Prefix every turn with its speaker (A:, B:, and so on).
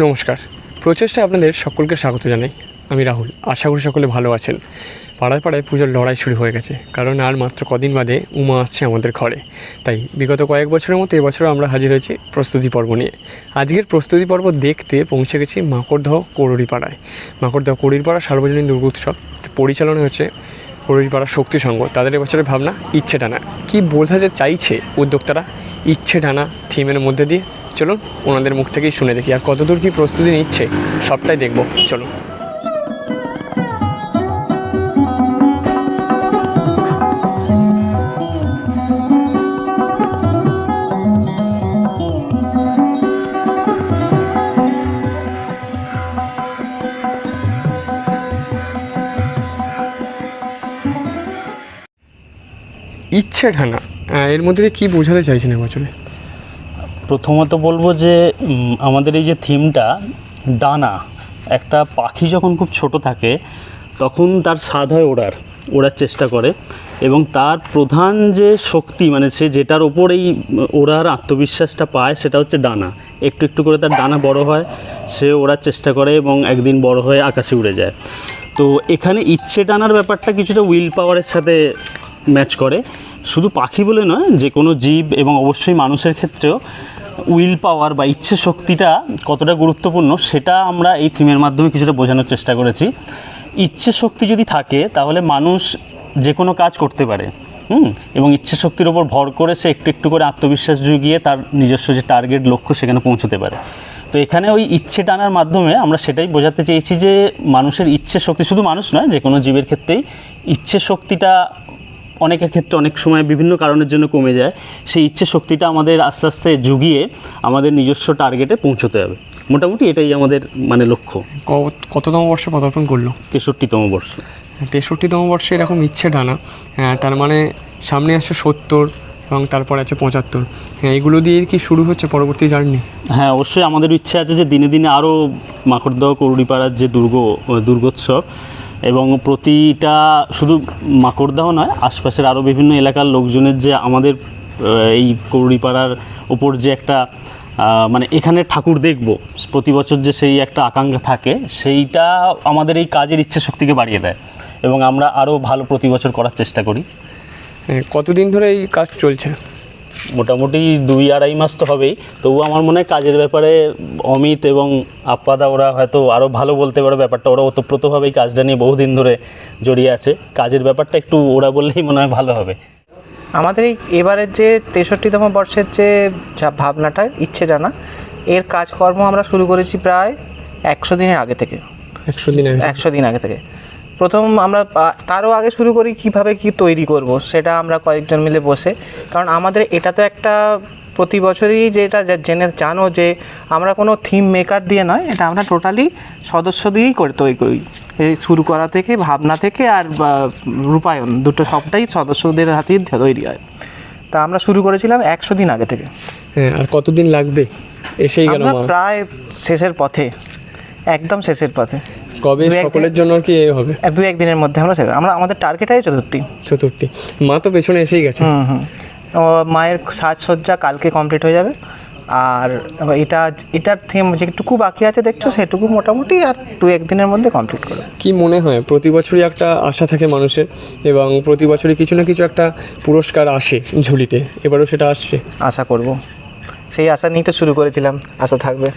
A: নমস্কার। প্রচেষ্টায় আপনাদের সকলকে স্বাগত জানাই। আমি রাহুল। আশা করি সকলে ভালো আছেন। পাড়ায় পাড়ায় পুজোর লড়াই শুরু হয়ে গেছে। কারণ আর মাত্র কদিন বাদে উমা আসছে আমাদের ঘরে। তাই বিগত কয়েক বছরের মতো এবছরও আমরা হাজির হয়েছি প্রস্তুতি পর্ব নিয়ে। আজকের প্রস্তুতি পর্ব দেখতে পৌঁছে গেছি মাকড়দহ করুড়িপাড়ায় মাকড়দহ করুড়িপাড়া সার্বজনীন দুর্গোৎসব পরিচালনা হচ্ছে করুড়িপাড়া শক্তি সংঘ। তাদের এবছরের ভাবনা ইচ্ছে টানা। কী বোঝাতে চাইছে উদ্যোক্তারা ইচ্ছে টানা থিমের মধ্যে দিয়ে? চলুন ওনাদের মুখ থেকেই শুনে দেখি আর কতদূর কী প্রস্তুতি নিচ্ছে সবটাই দেখব চলুন। ইচ্ছে আহ, এর মধ্যে দিয়ে কী বোঝাতে চাইছেন এবছরে
B: প্রথমত বলব যে আমাদের এই যে থিমটা, ডানা, একটা পাখি যখন খুব ছোট থাকে, তখন তার স্বাদ হয় ওড়ার ওড়ার চেষ্টা করে এবং তার প্রধান যে শক্তি মানে সে যেটার ওপর এই ওড়ার আত্মবিশ্বাসটা পায়, সেটা হচ্ছে ডানা। একটু একটু করে তার ডানা বড় হয়, সে ওড়ার চেষ্টা করে এবং একদিন বড় হয়ে আকাশে উড়ে যায়। তো এখানে ইচ্ছে টানার ব্যাপারটা কিছুটা উইল পাওয়ারের সাথে ম্যাচ করে। শুধু পাখি বলে নয়, যে কোনো জীব এবং অবশ্যই মানুষের ক্ষেত্রেও উইল পাওয়ার বা ইচ্ছে শক্তিটা কতটা গুরুত্বপূর্ণ সেটা আমরা এই থিমের মাধ্যমে কিছুটা বোঝানোর চেষ্টা করেছি। ইচ্ছে শক্তি যদি থাকে, তাহলে মানুষ যে কোনো কাজ করতে পারে, হুম? এবং ইচ্ছে শক্তির ওপর ভর করে সে একটু একটু করে আত্মবিশ্বাস জুগিয়ে তার নিজস্ব যে টার্গেট লক্ষ্য সেখানে পৌঁছতে পারে। তো এখানে ওই ইচ্ছে টানার মাধ্যমে আমরা সেটাই বোঝাতে চেয়েছি যে মানুষের ইচ্ছে শক্তি শুধু মানুষ নয় যে কোনো জীবের ক্ষেত্রেই ইচ্ছে শক্তিটা অনেকের ক্ষেত্রে অনেক সময় বিভিন্ন কারণের জন্য কমে যায়। সেই ইচ্ছে শক্তিটা আমাদের আস্তে আস্তে জুগিয়ে আমাদের নিজস্ব টার্গেটে পৌঁছতে হবে। মোটামুটি এটাই আমাদের মানে লক্ষ্য।
A: কততম বর্ষে পদার্পণ করল?
B: তেষট্টিতম বর্ষ।
A: তেষট্টিতম বর্ষে এরকম ইচ্ছে টানা। হ্যাঁ, তার মানে সামনে আছে সত্তর এবং তারপর আছে পঁচাত্তর। হ্যাঁ এগুলো দিয়ে কি শুরু হচ্ছে পরবর্তী জার্নি?
B: হ্যাঁ অবশ্যই আমাদের ইচ্ছে আছে যে দিনে দিনে আরও মাকড়দহ করুড়িপাড়ার যে দুর্গ দুর্গোৎসব এবং প্রতিটা শুধু মাকড়দাহ নয়, আশপাশের আরও বিভিন্ন এলাকার লোকজনের যে আমাদের এই করুড়িপাড়ার ওপর যে একটা মানে এখানে ঠাকুর দেখব, প্রতি বছর যে সেই একটা আকাঙ্ক্ষা থাকে, সেইটা আমাদের এই কাজের ইচ্ছে শক্তিকে বাড়িয়ে দেয় এবং আমরা আরও ভালো প্রতি বছর করার চেষ্টা করি।
A: কতদিন ধরে এই কাজ চলছে?
B: মোটামুটি দুই আড়াই মাস তো হবেই। তবু আমার মনে হয় কাজের ব্যাপারে অমিত এবং আপ্পাদা ওরা হয়তো আরও ভালো বলতে পারে ব্যাপারটা। ওরা ওতপ্রোতভাবে এই কাজটা নিয়ে বহুদিন ধরে জড়িয়ে আছে। কাজের ব্যাপারটা একটু ওরা বললেই মনে হয় ভালো হবে।
C: আমাদের এই এবারের যে তেষট্টিতম বর্ষের যে ভাবনাটা ইচ্ছে জানা এর কাজকর্ম আমরা শুরু করেছি প্রায় একশো দিনের আগে থেকে।
A: একশো দিন
C: একশো দিন আগে থেকে। প্রথম আমরা তারও আগে শুরু করি কীভাবে কি তৈরি করব সেটা আমরা কয়েকজন মিলে বসে। কারণ আমাদের এটা তো একটা প্রতি বছরই যেটা জেনে জানো যে আমরা কোনো থিম মেকার দিয়ে নয় এটা আমরা টোটালি সদস্য দিয়েই করে তৈরি করি। এই শুরু করা থেকে ভাবনা থেকে আর রূপায়ণ দুটো সবটাই সদস্যদের হাতেই তৈরি হয়। তা আমরা শুরু করেছিলাম একশো দিন আগে থেকে।
A: হ্যাঁ আর কতদিন লাগবে? এসেই গেল
C: প্রায় শেষের পথে একদম শেষের পথে।
A: কবে সকলের জন্য কি এ হবে?
C: দুই একদিনের মধ্যে আমরা আমরা আমাদের টার্গেটাই চতুর্থী।
A: চতুর্থী। মা তো পেছনে এসেই গেছে।
C: হুম হুম। মায়ের সাজসজ্জা কালকে কমপ্লিট হয়ে যাবে। আর এটা এটার থিম যেটুকু বাকি আছে দেখছ সেটুকু মোটামুটি আর দু একদিনের মধ্যে কমপ্লিট করবে
A: কি মনে হয় প্রতি বছরই একটা আশা থাকে মানুষের এবং প্রতি বছরই কিছু না কিছু একটা পুরস্কার আসে ঝুলিতে। এবারও সেটা আসছে।
C: আশা করব। সেই আশা নিয়ে তো শুরু করেছিলাম। আশা থাকবে।